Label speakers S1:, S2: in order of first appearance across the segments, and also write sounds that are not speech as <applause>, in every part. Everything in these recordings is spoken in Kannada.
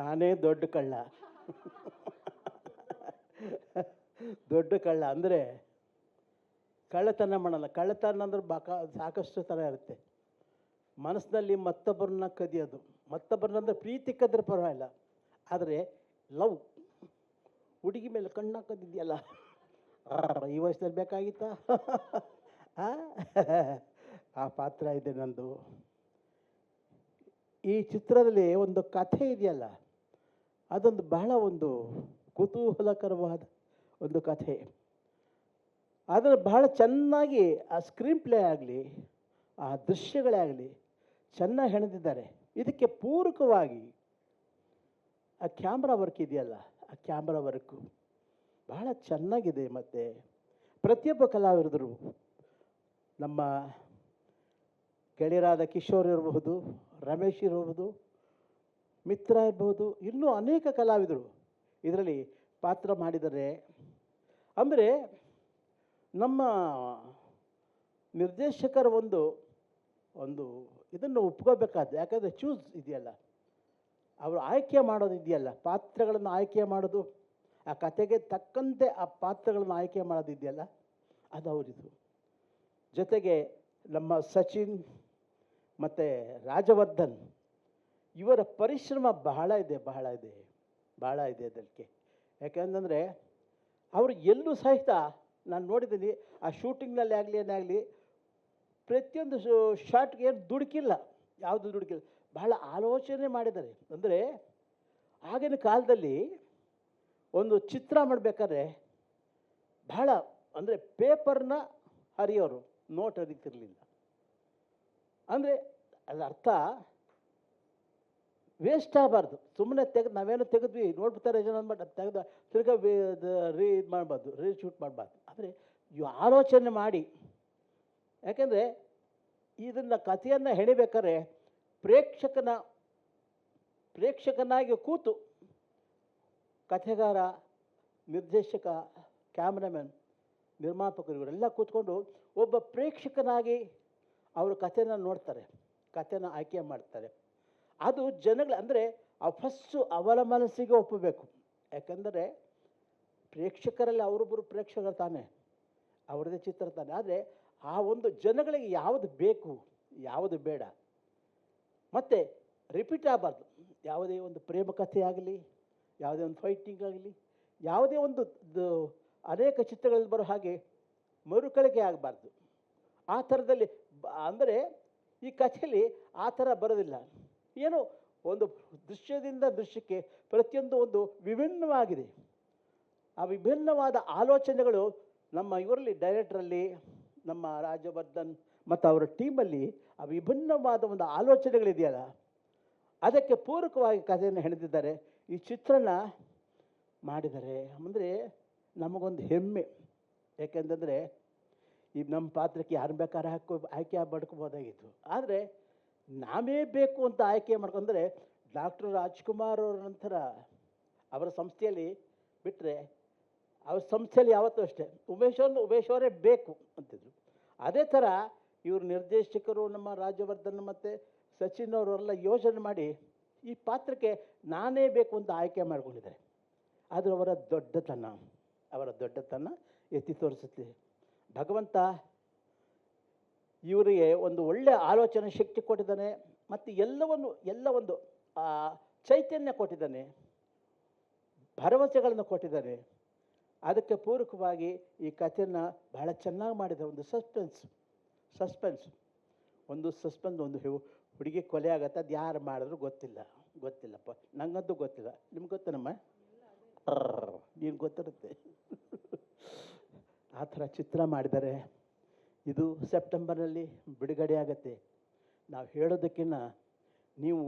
S1: ನಾನೇ ದೊಡ್ಡ ಕಳ್ಳ. ದೊಡ್ಡ ಕಳ್ಳ ಅಂದರೆ ಕಳ್ಳತನ ಮಾಡಲ್ಲ. ಕಳ್ಳತನ ಅಂದ್ರೆ ಬಾಕ ಸಾಕಷ್ಟು ಥರ ಇರುತ್ತೆ. ಮನಸ್ಸಿನಲ್ಲಿ ಮತ್ತೊಬ್ಬರನ್ನ ಕದಿಯೋದು. ಮತ್ತೊಬ್ಬರನ್ನ ಅಂದರೆ ಪ್ರೀತಿ ಕದ್ರೆ ಪರವಾಗಿಲ್ಲ. ಆದರೆ ಲವ್. ಹುಡುಗಿ ಮೇಲೆ ಕಣ್ಣು ಹಾಕೋದಿದೆಯಲ್ಲ. ಈ ವಯಸ್ಸಲ್ಲಿ ಬೇಕಾಗಿತ್ತಾ? ಆ ಪಾತ್ರ ಇದೆ ನಂದು. ಈ ಚಿತ್ರದಲ್ಲಿ ಒಂದು ಕಥೆ ಇದೆಯಲ್ಲ. ಅದೊಂದು ಬಹಳ ಒಂದು ಕುತೂಹಲಕರವಾದ ಒಂದು ಕಥೆ. ಆದರೆ ಬಹಳ ಚೆನ್ನಾಗಿ ಆ ಸ್ಕ್ರೀನ್ ಪ್ಲೇ ಆಗಲಿ, ಆ ದೃಶ್ಯಗಳೇ ಆಗಲಿ ಚೆನ್ನಾಗಿ ಹೆಣೆದಿದ್ದಾರೆ. ಇದಕ್ಕೆ ಪೂರಕವಾಗಿ ಆ ಕ್ಯಾಮ್ರಾ ವರ್ಕ್ ಇದೆಯಲ್ಲ, ಆ ಕ್ಯಾಮ್ರಾ ವರ್ಕು ಬಹಳ ಚೆನ್ನಾಗಿದೆ ಮತ್ತು. ಪ್ರತಿಯೊಬ್ಬ ಕಲಾವಿದರು, ನಮ್ಮ ಗೆಳೆಯರಾದ ಕಿಶೋರ್ ಇರಬಹುದು, ರಮೇಶ್ ಇರಬಹುದು ಮಿತ್ರ ಇರ್ಬೋದು ಇನ್ನೂ ಅನೇಕ ಕಲಾವಿದರು ಇದರಲ್ಲಿ ಪಾತ್ರ ಮಾಡಿದರೆ ಅಂದರೆ ನಮ್ಮ ನಿರ್ದೇಶಕರ ಒಂದು ಒಂದು ಇದನ್ನು ಒಪ್ಕೋಬೇಕಾದ ಯಾಕಂದರೆ ಚೂಸ್ ಇದೆಯಲ್ಲ. ಅವರು ಆಯ್ಕೆ ಮಾಡೋದು ಇದೆಯಲ್ಲ, ಪಾತ್ರಗಳನ್ನು ಆಯ್ಕೆ ಮಾಡೋದು, ಆ ಕತೆಗೆ ತಕ್ಕಂತೆ ಆ ಪಾತ್ರಗಳನ್ನು ಆಯ್ಕೆ ಮಾಡೋದು ಇದೆಯಲ್ಲ, ಅದು ಅವರಿದು ಜೊತೆಗೆ ನಮ್ಮ ಸಚಿನ್ ಮತ್ತು ರಾಜವರ್ಧನ್ ಇವರ ಪರಿಶ್ರಮ ಬಹಳ ಇದೆ ಬಹಳ ಇದೆ ಬಹಳ ಇದೆ ಅದಕ್ಕೆ. ಯಾಕೆಂತಂದರೆ ಅವರು ಎಲ್ಲೂ ಸಹಿತ ನಾನು ನೋಡಿದ್ದೀನಿ, ಆ ಶೂಟಿಂಗ್ನಲ್ಲಿ ಆಗಲಿ ಏನಾಗಲಿ ಪ್ರತಿಯೊಂದು ಶಾರ್ಟ್ಗೆ ಏನು ದುಡುಕಿಲ್ಲ, ಯಾವುದು ದುಡುಕಿಲ್ಲ, ಬಹಳ ಆಲೋಚನೆ ಮಾಡಿದ್ದಾರೆ. ಅಂದರೆ ಆಗಿನ ಕಾಲದಲ್ಲಿ ಒಂದು ಚಿತ್ರ ಮಾಡಬೇಕಾದ್ರೆ ಬಹಳ ಅಂದರೆ ಪೇಪರ್ನ ಹರಿಯೋರು, ನೋಟ್ ಹರಿತಿರಲಿಲ್ಲ. ಅಂದರೆ ಅದರ ಅರ್ಥ ವೇಸ್ಟ್ ಆಗಬಾರ್ದು. ಸುಮ್ಮನೆ ತೆಗೆದು ನಾವೇನು ತೆಗೆದ್ವಿ, ನೋಡ್ಬಿಡ್ತಾರೆ ಜನ ಅಂದ್ಬಿಟ್ಟು ಅದು ತೆಗೆದು ತಿರ್ಗಾ ರೀ ಇದು ಮಾಡಬಾರ್ದು, ರೀ ಶೂಟ್ ಮಾಡಬಾರ್ದು. ಆದರೆ ಇವು ಆಲೋಚನೆ ಮಾಡಿ. ಯಾಕೆಂದರೆ ಇದನ್ನು ಕಥೆಯನ್ನು ಹೆಣಿಬೇಕಾದ್ರೆ ಪ್ರೇಕ್ಷಕನ, ಪ್ರೇಕ್ಷಕನಾಗಿ ಕೂತು ಕಥೆಗಾರ, ನಿರ್ದೇಶಕ ಕ್ಯಾಮ್ರಾಮ್ಯಾನ್ ನಿರ್ಮಾಪಕರು ಇವರೆಲ್ಲ ಕೂತ್ಕೊಂಡು ಒಬ್ಬ ಪ್ರೇಕ್ಷಕನಾಗಿ ಅವರು ಕಥೆನ ನೋಡ್ತಾರೆ, ಕಥೆನ ಆಯ್ಕೆ ಮಾಡ್ತಾರೆ. ಅದು ಜನಗಳ, ಅಂದರೆ ಆ ಫಸ್ಟು ಅವರ ಮನಸ್ಸಿಗೆ ಒಪ್ಪಬೇಕು. ಯಾಕಂದರೆ ಪ್ರೇಕ್ಷಕರಲ್ಲಿ ಅವರೊಬ್ಬರು ಪ್ರೇಕ್ಷಕರು ತಾನೆ, ಅವರದೇ ಚಿತ್ರ ತಾನೆ. ಆದರೆ ಆ ಒಂದು ಜನಗಳಿಗೆ ಯಾವುದು ಬೇಕು, ಯಾವುದು ಬೇಡ. ಮತ್ತು ರಿಪೀಟ್ ಆಗಬಾರ್ದು. ಯಾವುದೇ ಒಂದು ಪ್ರೇಮ ಕಥೆ ಆಗಲಿ, ಯಾವುದೇ ಒಂದು ಫೈಟಿಂಗ್ ಆಗಲಿ, ಯಾವುದೇ ಒಂದು ಅನೇಕ ಚಿತ್ರಗಳಲ್ಲಿ ಬರೋ ಹಾಗೆ ಮರುಕಳಿಕೆ ಆಗಬಾರ್ದು. ಆ ಥರದಲ್ಲಿ ಅಂದರೆ ಈ ಕಥೆಯಲ್ಲಿ ಆ ಥರ ಬರೋದಿಲ್ಲ. ಏನೋ ಒಂದು ದೃಶ್ಯದಿಂದ ದೃಶ್ಯಕ್ಕೆ ಪ್ರತಿಯೊಂದು ಒಂದು ವಿಭಿನ್ನವಾಗಿದೆ. ಆ ವಿಭಿನ್ನವಾದ ಆಲೋಚನೆಗಳು ನಮ್ಮ ಇವರಲ್ಲಿ ಡೈರೆಕ್ಟ್ರಲ್ಲಿ, ನಮ್ಮ ರಾಜವರ್ಧನ್ ಮತ್ತು ಅವರ ಟೀಮಲ್ಲಿ ಆ ವಿಭಿನ್ನವಾದ ಒಂದು ಆಲೋಚನೆಗಳಿದೆಯಲ್ಲ, ಅದಕ್ಕೆ ಪೂರಕವಾಗಿ ಕಥೆಯನ್ನು ಹೆಣೆದಿದ್ದಾರೆ. ಈ ಚಿತ್ರಣ ಮಾಡಿದರೆ ಅಂದರೆ ನಮಗೊಂದು ಹೆಮ್ಮೆ. ಯಾಕೆಂತಂದರೆ ಈ ನಮ್ಮ ಪಾತ್ರಕ್ಕೆ ಯಾರು ಬೇಕಾದ್ರೆ ಹಾಕೋ, ಆಯ್ಕೆ ಮಾಡ್ಕೋಬೋದಾಗಿತ್ತು ಆದರೆ ನಾವೇ ಬೇಕು ಅಂತ ಆಯ್ಕೆ ಮಾಡ್ಕೊಂಡ್ರೆ ಡಾಕ್ಟರ್ ರಾಜ್ಕುಮಾರ್ ಅವರ ನಂತರ ಅವರ ಸಂಸ್ಥೆಯಲ್ಲಿ ಬಿಟ್ಟರೆ ಅವ್ರ ಸಂಸ್ಥೆಯಲ್ಲಿ ಯಾವತ್ತೂ ಅಷ್ಟೇ. ಉಮೇಶ್ ಅವ್ರನ್ನ ಉಮೇಶ್ ಅವರೇ ಬೇಕು ಅಂತಿದ್ರು. ಅದೇ ಥರ ಇವರು ನಿರ್ದೇಶಕರು ನಮ್ಮ ರಾಜ್ಯವರ್ಧನ್ ಮತ್ತು ಸಚಿನ್ ಅವರೆಲ್ಲ ಯೋಜನೆ ಮಾಡಿ ಈ ಪಾತ್ರಕ್ಕೆ ನಾನೇ ಬೇಕು ಅಂತ ಆಯ್ಕೆ ಮಾಡಿಕೊಂಡಿದ್ದಾರೆ. ಅದು ಅವರ ದೊಡ್ಡತನ ಅವರ ದೊಡ್ಡತನ ಎತ್ತಿ ತೋರಿಸುತ್ತೆ. ಭಗವಂತ ಇವರಿಗೆ ಒಂದು ಒಳ್ಳೆಯ ಆಲೋಚನೆ ಶಕ್ತಿ ಕೊಟ್ಟಿದ್ದಾನೆ ಮತ್ತು ಎಲ್ಲವನ್ನು ಎಲ್ಲ ಒಂದು ಚೈತನ್ಯ ಕೊಟ್ಟಿದ್ದಾನೆ ಭರವಸೆಗಳನ್ನು ಕೊಟ್ಟಿದ್ದಾನೆ. ಅದಕ್ಕೆ ಪೂರಕವಾಗಿ ಈ ಕಥೆಯನ್ನು ಬಹಳ ಚೆನ್ನಾಗಿ ಮಾಡಿದ ಒಂದು ಸಸ್ಪೆನ್ಸ್ ಸಸ್ಪೆನ್ಸ್ ಒಂದು ಸಸ್ಪೆನ್ಸ್ ಒಂದು ಹುಡುಗಿ ಕೊಲೆ ಆಗತ್ತೆ ಅದು ಯಾರು ಮಾಡಿದ್ರು ಗೊತ್ತಿಲ್ಲ ಗೊತ್ತಿಲ್ಲಪ್ಪ. ನಂಗಂತೂ ಗೊತ್ತಿಲ್ಲ. ನಿಮ್ಗೆ ಗೊತ್ತೇನಮ್ಮ? ನೀನು ಗೊತ್ತಿರುತ್ತೆ. <laughs> ಆ ಥರ ಚಿತ್ರ ಮಾಡಿದ್ದಾರೆ. ಇದು ಸೆಪ್ಟೆಂಬರ್ನಲ್ಲಿ ಬಿಡುಗಡೆ ಆಗತ್ತೆ. ನಾವು ಹೇಳೋದಕ್ಕಿಂತ ನೀವು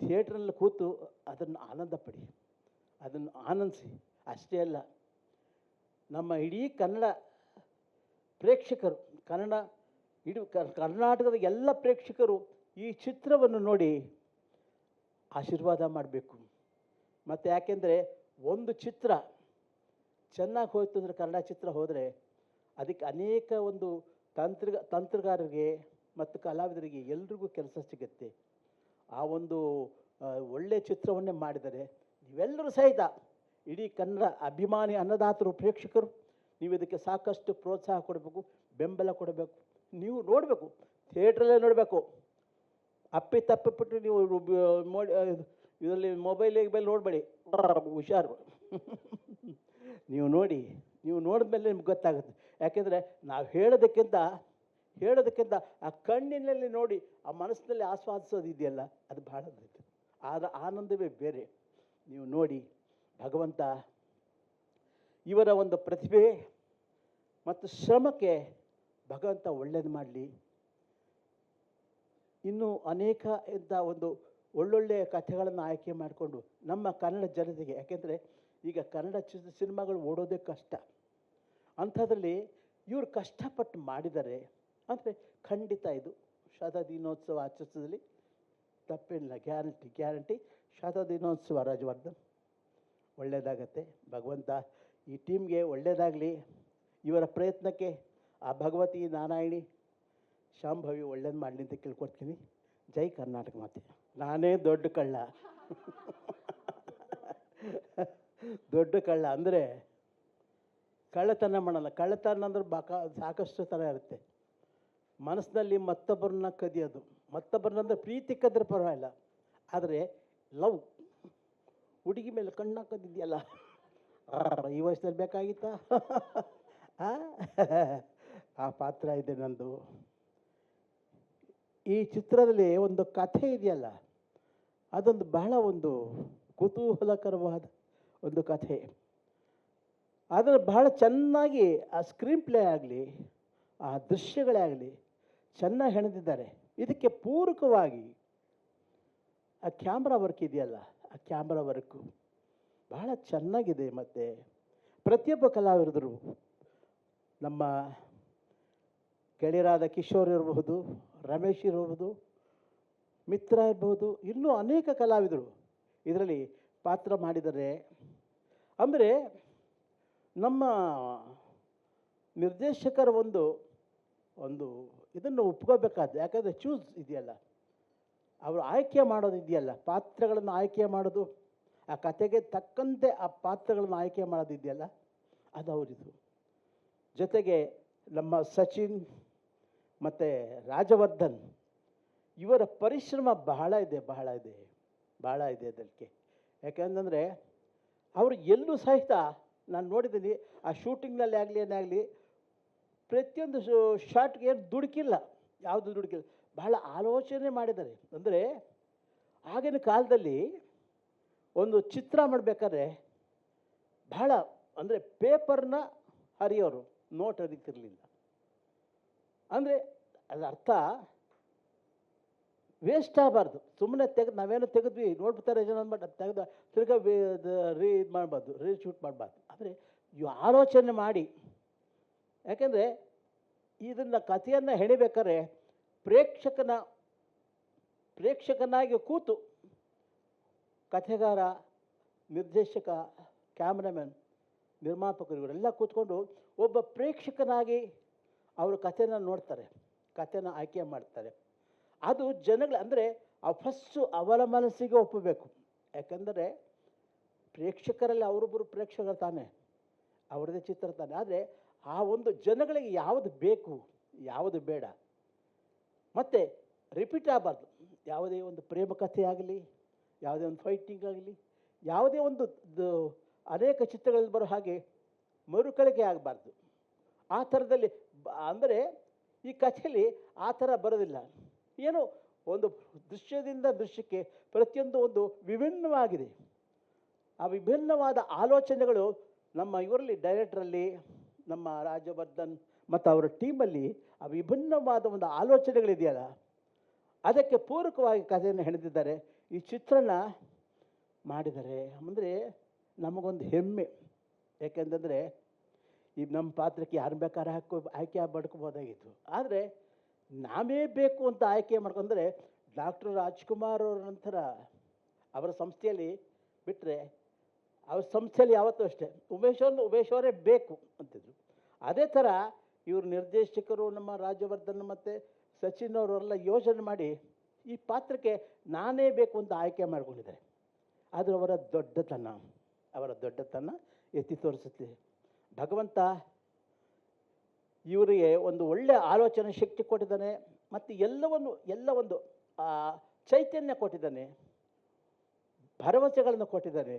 S1: ಥಿಯೇಟ್ರಲ್ಲಿ ಕೂತು ಅದನ್ನು ಆನಂದ ಪಡಿ ಅದನ್ನು ಆನಂದಿಸಿ. ಅಷ್ಟೇ ಅಲ್ಲ, ನಮ್ಮ ಇಡೀ ಕನ್ನಡ ಪ್ರೇಕ್ಷಕರು, ಕನ್ನಡ ಇಡೀ ಕರ್ನಾಟಕದ ಎಲ್ಲ ಪ್ರೇಕ್ಷಕರು ಈ ಚಿತ್ರವನ್ನು ನೋಡಿ ಆಶೀರ್ವಾದ ಮಾಡಬೇಕು. ಮತ್ತು ಯಾಕೆಂದರೆ ಒಂದು ಚಿತ್ರ ಚೆನ್ನಾಗಿ ಹೋಯ್ತು ಅಂದರೆ ಕನ್ನಡ ಚಿತ್ರ ಹೋದರೆ ಅದಕ್ಕೆ ಅನೇಕ ಒಂದು ತಂತ್ರ ತಂತ್ರಗಾರರಿಗೆ ಮತ್ತು ಕಲಾವಿದರಿಗೆ ಎಲ್ರಿಗೂ ಕೆಲಸ ಸಿಗುತ್ತೆ. ಆ ಒಂದು ಒಳ್ಳೆಯ ಚಿತ್ರವನ್ನೇ ಮಾಡಿದರೆ ನೀವೆಲ್ಲರೂ ಸಹಿತ ಇಡೀ ಕನ್ನಡ ಅಭಿಮಾನಿ ಅನ್ನದಾತರು ಪ್ರೇಕ್ಷಕರು, ನೀವು ಇದಕ್ಕೆ ಸಾಕಷ್ಟು ಪ್ರೋತ್ಸಾಹ ಕೊಡಬೇಕು, ಬೆಂಬಲ ಕೊಡಬೇಕು, ನೀವು ನೋಡಬೇಕು, ಥಿಯೇಟ್ರಲ್ಲೇ ನೋಡಬೇಕು. ಅಪ್ಪಿ ತಪ್ಪಿಬಿಟ್ಟು ನೀವು ಇದರಲ್ಲಿ ಮೊಬೈಲ್ ಮೇಲೆ ನೋಡಬೇಡಿ. ಹುಷಾರು. <laughs> ನೀವು ನೋಡಿ, ನೀವು ನೋಡಿದ್ಮೇಲೆ ನಿಮ್ಗೆ ಗೊತ್ತಾಗುತ್ತೆ. ಯಾಕೆಂದರೆ ನಾವು ಹೇಳೋದಕ್ಕಿಂತ ಹೇಳೋದಕ್ಕಿಂತ ಆ ಕಣ್ಣಿನಲ್ಲಿ ನೋಡಿ, ಆ ಮನಸ್ಸಿನಲ್ಲಿ ಆಸ್ವಾದಿಸೋದು ಇದೆಯಲ್ಲ, ಅದು ಭಾಳ ದೊಡ್ಡದು. ಅದರ ಆನಂದವೇ ಬೇರೆ. ನೀವು ನೋಡಿ, ಭಗವಂತ ಇವರ ಒಂದು ಪ್ರತಿಭೆ ಮತ್ತು ಶ್ರಮಕ್ಕೆ ಭಗವಂತ ಒಳ್ಳೇದು ಮಾಡಲಿ. ಇನ್ನೂ ಅನೇಕ ಇಂಥ ಒಂದು ಒಳ್ಳೊಳ್ಳೆಯ ಕಥೆಗಳನ್ನು ಆಯ್ಕೆ ಮಾಡಿಕೊಂಡು ನಮ್ಮ ಕನ್ನಡ ಜನತೆಗೆ, ಯಾಕೆಂದರೆ ಈಗ ಕನ್ನಡ ಚಿತ್ರ ಸಿನಿಮಾಗಳು ಓಡೋದೇ ಕಷ್ಟ. ಅಂಥದ್ರಲ್ಲಿ ಇವರು ಕಷ್ಟಪಟ್ಟು ಮಾಡಿದ್ದಾರೆ ಅಂದರೆ ಖಂಡಿತ ಇದು. ಶತದಿನೋತ್ಸವ ಆಚರಿಸೋದ್ರಲ್ಲಿ ತಪ್ಪೇನಿಲ್ಲ. Guarantee guarantee. ಶತದಿನೋತ್ಸವ ರಾಜವರ್ಧನ್. ಒಳ್ಳೆಯದಾಗತ್ತೆ. ಭಗವಂತ ಈ ಟೀಮ್ಗೆ ಒಳ್ಳೆಯದಾಗಲಿ. ಇವರ ಪ್ರಯತ್ನಕ್ಕೆ ಆ ಭಗವತಿ ನಾರಾಯಣಿ ಶಾಂಭವಿ ಒಳ್ಳೇದು ಮಾಡಲಿ ಅಂತ ಕೇಳ್ಕೊಡ್ತೀನಿ. ಜೈ ಕರ್ನಾಟಕ ಮಾತೆ. ನಾನೇ ದೊಡ್ಡ ಕಳ್ಳ. <laughs> ದೊಡ್ಡ ಕಳ್ಳ ಅಂದರೆ ಕಳ್ಳತನ ಮಾಡಲ್ಲ. ಕಳ್ಳತನ ಅಂದ್ರೆ ಬಾಕ ಸಾಕಷ್ಟು ಥರ ಇರುತ್ತೆ. ಮನಸ್ಸಿನಲ್ಲಿ ಮತ್ತೊಬ್ಬರನ್ನ ಕದಿಯೋದು. ಮತ್ತೊಬ್ಬರನ್ನ ಅಂದರೆ ಪ್ರೀತಿ ಕದ್ರೆ ಪರವಾಗಿಲ್ಲ. ಆದರೆ ಲವ್, ಹುಡುಗಿ ಮೇಲೆ ಕಣ್ಣು ಹಾಕೋದಿದೆಯಲ್ಲ? ಈ ವಯಸ್ಸಲ್ಲಿ ಬೇಕಾಗಿತ್ತಾ? ಆ ಪಾತ್ರ ಇದೆ ನಂದು. ಈ ಚಿತ್ರದಲ್ಲಿ ಒಂದು ಕಥೆ ಇದೆಯಲ್ಲ? ಅದೊಂದು ಬಹಳ ಒಂದು ಕುತೂಹಲಕರವಾದ ಒಂದು ಕಥೆ. ಅದನ್ನು ಬಹಳ ಚೆನ್ನಾಗಿ ಆ ಸ್ಕ್ರೀನ್ ಪ್ಲೇ ಆಗಲಿ, ಆ ದೃಶ್ಯಗಳೇ ಆಗಲಿ ಚೆನ್ನಾಗಿ ಹೆಣೆದಿದ್ದಾರೆ. ಇದಕ್ಕೆ ಪೂರಕವಾಗಿ ಆ ಕ್ಯಾಮ್ರಾ ವರ್ಕ್ ಇದೆಯಲ್ಲ, ಆ ಕ್ಯಾಮ್ರಾ ವರ್ಕು ಬಹಳ ಚೆನ್ನಾಗಿದೆ ಮತ್ತು. ಪ್ರತಿಯೊಬ್ಬ ಕಲಾವಿದರು, ನಮ್ಮ ಗೆಳೆಯರಾದ ಕಿಶೋರ್ ಇರಬಹುದು, ರಮೇಶ್ ಇರಬಹುದು, ಮಿತ್ರ ಇರಬಹುದು, ಇನ್ನೂ ಅನೇಕ ಕಲಾವಿದರು ಇದರಲ್ಲಿ ಪಾತ್ರ ಮಾಡಿದರೆ ಅಂದರೆ ನಮ್ಮ ನಿರ್ದೇಶಕರ ಒಂದು ಒಂದು ಇದನ್ನು ಒಪ್ಕೋಬೇಕಾದ ಯಾಕಂದರೆ ಚೂಸ್ ಇದೆಯಲ್ಲ. ಅವರು ಆಯ್ಕೆ ಮಾಡೋದು ಇದೆಯಲ್ಲ, ಪಾತ್ರಗಳನ್ನು ಆಯ್ಕೆ ಮಾಡೋದು, ಆ ಕತೆಗೆ ತಕ್ಕಂತೆ ಆ ಪಾತ್ರಗಳನ್ನು ಆಯ್ಕೆ ಮಾಡೋದು ಇದೆಯಲ್ಲ, ಅದು ಅವರಿದು ಜೊತೆಗೆ ನಮ್ಮ ಸಚಿನ್ ಮತ್ತು ರಾಜವರ್ಧನ್, ಇವರ ಪರಿಶ್ರಮ ಬಹಳ ಇದೆ ಬಹಳ ಇದೆ ಬಹಳ ಇದೆ ಅದಕ್ಕೆ. ಯಾಕೆಂತಂದರೆ, ಅವರು ಎಲ್ಲೂ ಸಹಿತ ನಾನು ನೋಡಿದ್ದೀನಿ, ಆ ಶೂಟಿಂಗ್ನಲ್ಲಿ ಆಗಲಿ ಏನಾಗಲಿ ಪ್ರತಿಯೊಂದು ಶಾರ್ಟ್ಗೆ ಏನು ದುಡುಕಿಲ್ಲ, ಯಾವುದು ದುಡುಕಿಲ್ಲ. ಬಹಳ ಆಲೋಚನೆ ಮಾಡಿದ್ದಾರೆ. ಅಂದರೆ ಆಗಿನ ಕಾಲದಲ್ಲಿ ಒಂದು ಚಿತ್ರ ಮಾಡಬೇಕಾದ್ರೆ ಬಹಳ, ಅಂದರೆ ಪೇಪರ್ನ ಹರಿಯೋರು, ನೋಟ್ ಹರಿತಿರ್ಲಿಲ್ಲ. ಅಂದರೆ ಅದರ ಅರ್ಥ ವೇಸ್ಟ್ ಆಗಬಾರ್ದು. ಸುಮ್ಮನೆ ತೆಗೆದು, ನಾವೇನೋ ತೆಗೆದ್ವಿ, ನೋಡ್ಬಿಡ್ತಾರೆ ಜನ ಅಂದ್ಬಿಟ್ಟು, ಅದು ತೆಗೆದು, ತಿರ್ಗಾ ರೀ ಇದು ಮಾಡಬಾರ್ದು ರೀ ಶೂಟ್ ಮಾಡಬಾರ್ದು. ಆದರೆ ಆಲೋಚನೆ ಮಾಡಿ. ಯಾಕೆಂದರೆ ಇದನ್ನು ಕಥೆಯನ್ನು ಹೆಣಿಬೇಕಾದ್ರೆ ಪ್ರೇಕ್ಷಕನ, ಪ್ರೇಕ್ಷಕನಾಗಿ ಕೂತು ಕಥೆಗಾರ, ನಿರ್ದೇಶಕ, ಕ್ಯಾಮ್ರಾಮನ್, ನಿರ್ಮಾಪಕರು ಇವರೆಲ್ಲ ಕೂತ್ಕೊಂಡು ಒಬ್ಬ ಪ್ರೇಕ್ಷಕನಾಗಿ ಅವರು ಕಥೆನ ನೋಡ್ತಾರೆ, ಕಥೆನ ಆಯ್ಕೆ ಮಾಡ್ತಾರೆ. ಅದು ಜನಗಳು ಅಂದರೆ ಫಸ್ಟು ಅವರ ಮನಸ್ಸಿಗೆ ಒಪ್ಪಬೇಕು. ಯಾಕಂದರೆ ಪ್ರೇಕ್ಷಕರಲ್ಲಿ ಅವರೊಬ್ಬರು ಪ್ರೇಕ್ಷಕರು ತಾನೆ ಅವ್ರದ್ದೇ ಚಿತ್ರ ತಾನೆ. ಆದರೆ ಆ ಒಂದು ಜನಗಳಿಗೆ ಯಾವುದು ಬೇಕು, ಯಾವುದು ಬೇಡ. ಮತ್ತು ರಿಪೀಟ್ ಆಗಬಾರ್ದು. ಯಾವುದೇ ಒಂದು ಪ್ರೇಮ ಕಥೆ ಆಗಲಿ, ಯಾವುದೇ ಒಂದು ಫೈಟಿಂಗ್ ಆಗಲಿ, ಯಾವುದೇ ಒಂದು ಅನೇಕ ಚಿತ್ರಗಳಲ್ಲಿ ಬರೋ ಹಾಗೆ ಮರುಕಳಿಕೆ ಆಗಬಾರ್ದು. ಆ ಥರದಲ್ಲಿ ಅಂದರೆ ಈ ಕಥೆಯಲ್ಲಿ ಆ ಥರ ಬರೋದಿಲ್ಲ. ಏನು ಒಂದು ದೃಶ್ಯದಿಂದ ದೃಶ್ಯಕ್ಕೆ ಪ್ರತಿಯೊಂದು ಒಂದು ವಿಭಿನ್ನವಾಗಿದೆ. ಆ ವಿಭಿನ್ನವಾದ ಆಲೋಚನೆಗಳು ನಮ್ಮ ಇವರಲ್ಲಿ ಡೈರೆಕ್ಟ್ರಲ್ಲಿ ನಮ್ಮ ರಾಜವರ್ಧನ್ ಮತ್ತು ಅವರ ಟೀಮಲ್ಲಿ ಆ ವಿಭಿನ್ನವಾದ ಒಂದು ಆಲೋಚನೆಗಳಿದೆಯಲ್ಲ, ಅದಕ್ಕೆ ಪೂರಕವಾಗಿ ಕಥೆಯನ್ನು ಹೆಣೆದಿದ್ದಾರೆ. ಈ ಚಿತ್ರಣ ಮಾಡಿದರೆ ಅಂದರೆ ನಮಗೊಂದು ಹೆಮ್ಮೆ. ಯಾಕೆಂತಂದರೆ ಈ ನಮ್ಮ ಪಾತ್ರಕ್ಕೆ ಯಾರು ಬೇಕಾದ್ರೆ ಹಾಕೋ, ಆಯ್ಕೆ ಮಾಡ್ಕೋಬೋದಾಗಿತ್ತು ಆದರೆ ನಾವೇ ಬೇಕು ಅಂತ ಆಯ್ಕೆ ಮಾಡ್ಕೊಂಡ್ರೆ ಡಾಕ್ಟರ್ ರಾಜ್ಕುಮಾರ್ ಅವರ ನಂತರ ಅವರ ಸಂಸ್ಥೆಯಲ್ಲಿ ಬಿಟ್ಟರೆ ಅವ್ರ ಸಂಸ್ಥೆಯಲ್ಲಿ ಯಾವತ್ತೂ ಅಷ್ಟೇ. ಉಮೇಶ್ ಅವ್ರನ್ನ ಉಮೇಶ್ ಅವರೇ ಬೇಕು ಅಂತಿದ್ರು. ಅದೇ ಥರ ಇವರು ನಿರ್ದೇಶಕರು ನಮ್ಮ ರಾಜ್ಯವರ್ಧನ್ ಮತ್ತು ಸಚಿನ್ ಅವರೆಲ್ಲ ಯೋಚನೆ ಮಾಡಿ ಈ ಪಾತ್ರಕ್ಕೆ ನಾನೇ ಬೇಕು ಅಂತ ಆಯ್ಕೆ ಮಾಡಿಕೊಂಡಿದ್ದಾರೆ. ಅದು ಅವರ ದೊಡ್ಡತನ ಅವರ ದೊಡ್ಡತನ ಎತ್ತಿ ತೋರಿಸುತ್ತೆ. ಭಗವಂತ ಇವರಿಗೆ ಒಂದು ಒಳ್ಳೆಯ ಆಲೋಚನೆ ಶಕ್ತಿ ಕೊಟ್ಟಿದ್ದಾನೆ ಮತ್ತು ಎಲ್ಲವನ್ನು, ಎಲ್ಲ ಒಂದು ಚೈತನ್ಯ ಕೊಟ್ಟಿದ್ದಾನೆ, ಭರವಸೆಗಳನ್ನು ಕೊಟ್ಟಿದ್ದಾನೆ.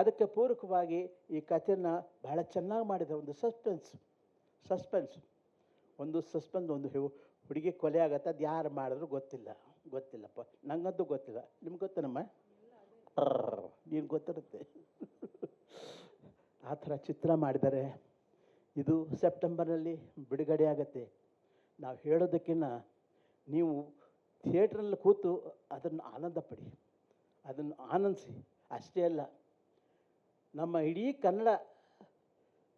S1: ಅದಕ್ಕೆ ಪೂರಕವಾಗಿ ಈ ಕಥೆಯನ್ನು ಬಹಳ ಚೆನ್ನಾಗಿ ಮಾಡಿದ ಒಂದು ಸಸ್ಪೆನ್ಸ್ ಸಸ್ಪೆನ್ಸ್ ಒಂದು ಸಸ್ಪೆನ್ಸ್ ಒಂದು ಹುಡುಗಿ ಕೊಲೆ ಆಗತ್ತೆ, ಅದು ಯಾರು ಮಾಡಿದ್ರು ಗೊತ್ತಿಲ್ಲ, ಗೊತ್ತಿಲ್ಲಪ್ಪ. ನಂಗಂತೂ ಗೊತ್ತಿಲ್ಲ. ನಿಮ್ಗೆ ಗೊತ್ತೇನಮ್ಮ ನೀನು ಗೊತ್ತಿರುತ್ತೆ. ಆ ಥರ ಚಿತ್ರ ಮಾಡಿದ್ದಾರೆ ಇದು ಸೆಪ್ಟೆಂಬರ್ನಲ್ಲಿ ಬಿಡುಗಡೆ ಆಗುತ್ತೆ. ನಾವು ಹೇಳೋದಕ್ಕಿಂತ ನೀವು ಥಿಯೇಟ್ರಲ್ಲಿ ಕೂತು ಅದನ್ನು ಆನಂದ ಪಡಿ ಅದನ್ನು ಆನಂದಿಸಿ. ಅಷ್ಟೇ ಅಲ್ಲ ನಮ್ಮ ಇಡೀ ಕನ್ನಡ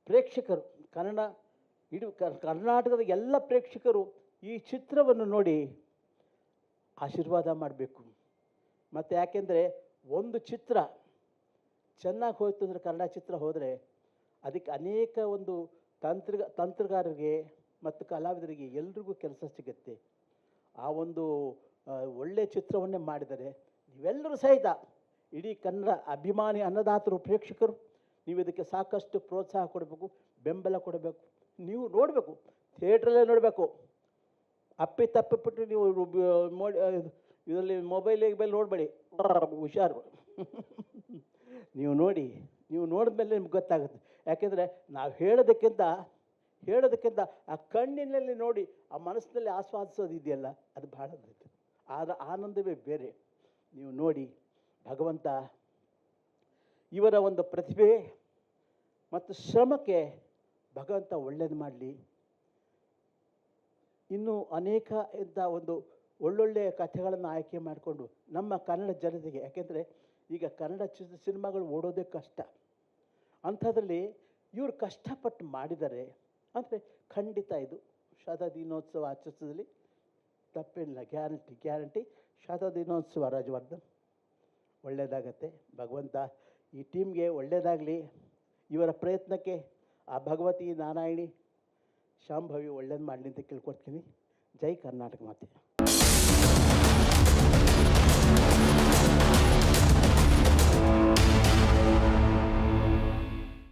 S1: ಪ್ರೇಕ್ಷಕರು, ಕನ್ನಡ ಇಡೀ ಕರ್ನಾಟಕದ ಎಲ್ಲ ಪ್ರೇಕ್ಷಕರು ಈ ಚಿತ್ರವನ್ನು ನೋಡಿ ಆಶೀರ್ವಾದ ಮಾಡಬೇಕು. ಮತ್ತು ಯಾಕೆಂದರೆ ಒಂದು ಚಿತ್ರ ಚೆನ್ನಾಗಿ ಹೋಯಿತು ಅಂದರೆ ಕನ್ನಡ ಚಿತ್ರ ಹೋದರೆ ಅದಕ್ಕೆ ಅನೇಕ ಒಂದು ತಂತ್ರ ತಂತ್ರಗಾರರಿಗೆ ಮತ್ತು ಕಲಾವಿದರಿಗೆ ಎಲ್ರಿಗೂ ಕೆಲಸ ಸಿಗುತ್ತೆ. ಆ ಒಂದು ಒಳ್ಳೆಯ ಒಳ್ಳೆ ಚಿತ್ರವನ್ನೇ ಮಾಡಿದರೆ ನೀವೆಲ್ಲರೂ ಸಹಿತ ಇಡೀ ಕನ್ನಡ ಅಭಿಮಾನಿ ಅನ್ನದಾತರು ಪ್ರೇಕ್ಷಕರು, ನೀವು ಇದಕ್ಕೆ ಸಾಕಷ್ಟು ಪ್ರೋತ್ಸಾಹ ಕೊಡಬೇಕು, ಬೆಂಬಲ ಕೊಡಬೇಕು. ನೀವು ನೋಡಬೇಕು, ಥಿಯೇಟ್ರಲ್ಲೇ ನೋಡಬೇಕು. ಅಪ್ಪಿ ತಪ್ಪಿಬಿಟ್ಟು ನೀವು ಇದರಲ್ಲಿ ಮೊಬೈಲ್ ಮೇಲೆ ನೋಡಬೇಡಿ. ಹುಷಾರು. ನೀವು ನೋಡಿ, ನೀವು ನೋಡಿದ್ಮೇಲೆ ನಿಮ್ಗೆ ಗೊತ್ತಾಗುತ್ತೆ. ಯಾಕೆಂದರೆ ನಾವು ಹೇಳೋದಕ್ಕಿಂತ ಹೇಳೋದಕ್ಕಿಂತ ಆ ಕಣ್ಣಿನಲ್ಲಿ ನೋಡಿ, ಆ ಮನಸ್ಸಿನಲ್ಲಿ ಆಸ್ವಾದಿಸೋದಿದೆಯಲ್ಲ, ಅದು ಭಾಳ ಆದ್ರೆ ಆದ ಆನಂದವೇ ಬೇರೆ. ನೀವು ನೋಡಿ ಭಗವಂತ ಇವರ ಒಂದು ಪ್ರತಿಭೆ ಮತ್ತು ಶ್ರಮಕ್ಕೆ ಭಗವಂತ ಒಳ್ಳೇದು ಮಾಡಲಿ. ಇನ್ನೂ ಅನೇಕ ಇಂಥ ಒಂದು ಒಳ್ಳೊಳ್ಳೆಯ ಕಥೆಗಳನ್ನು ಆಯ್ಕೆ ಮಾಡಿಕೊಂಡು ನಮ್ಮ ಕನ್ನಡ ಜನತೆಗೆ, ಯಾಕೆಂದರೆ ಈಗ ಕನ್ನಡ ಚಿತ್ರ ಸಿನಿಮಾಗಳು ಓಡೋದೇ ಕಷ್ಟ. ಅಂಥದ್ರಲ್ಲಿ ಇವರು ಕಷ್ಟಪಟ್ಟು ಮಾಡಿದ್ದಾರೆ ಅಂದರೆ ಖಂಡಿತ ಇದು ಶತದಿನೋತ್ಸವ ಆಚರಿಸೋದ್ರಲ್ಲಿ ತಪ್ಪಿಲ್ಲ, ಗ್ಯಾರಂಟಿ ಗ್ಯಾರಂಟಿ ಶತದಿನೋತ್ಸವ ರಾಜವರ್ಧನ್. ಒಳ್ಳೆಯದಾಗತ್ತೆ ಭಗವಂತ ಈ ಟೀಮ್ಗೆ ಒಳ್ಳೆಯದಾಗಲಿ ಇವರ ಪ್ರಯತ್ನಕ್ಕೆ ಆ ಭಗವತಿ ನಾರಾಯಣಿ, ಶಾಂಭವಿ ಒಳ್ಳೇದು ಮಾಡಲಿ ಅಂತ ಕೇಳ್ಕೊಡ್ತೀನಿ. ಜೈ ಕರ್ನಾಟಕ ಮಾತೆ.